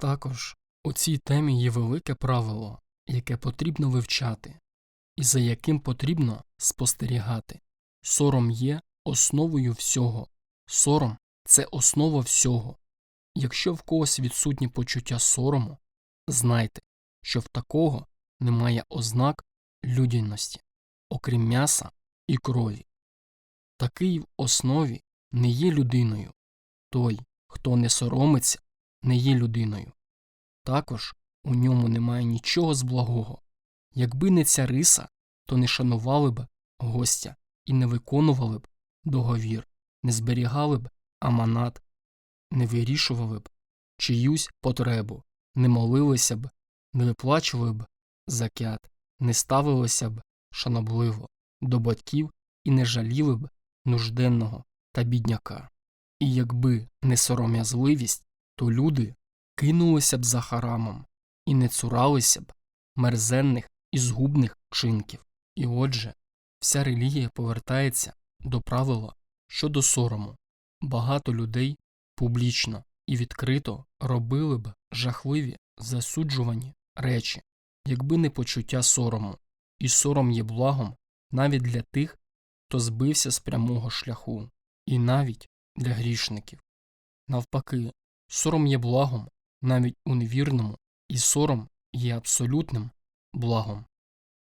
Також у цій темі є велике правило, яке потрібно вивчати, і за яким потрібно спостерігати. Сором є основою всього. Сором це основа всього. Якщо в когось відсутнє почуття сорому, знайте, що в такого немає ознак людяності, окрім м'яса і крові. Такий в основі не є людиною. Той, хто не соромиться, не є людиною. Також у ньому немає нічого з благого. Якби не ця риса, то не шанували б гостя і не виконували б договір, не зберігали б аманат, не вирішували б чиюсь потребу, не молилися б, не виплачували б закят, не ставилися б шанобливо до батьків і не жаліли б нужденного та бідняка. І якби не сором'язливість, то люди кинулися б за харамом і не цуралися б мерзенних і згубних вчинків. І отже, вся релігія повертається до правила щодо сорому. Багато людей публічно і відкрито робили б жахливі засуджувані речі, якби не почуття сорому, і сором є благом навіть для тих, хто збився з прямого шляху, і навіть для грішників. Навпаки, сором є благом навіть у невірному, і сором є абсолютним благом.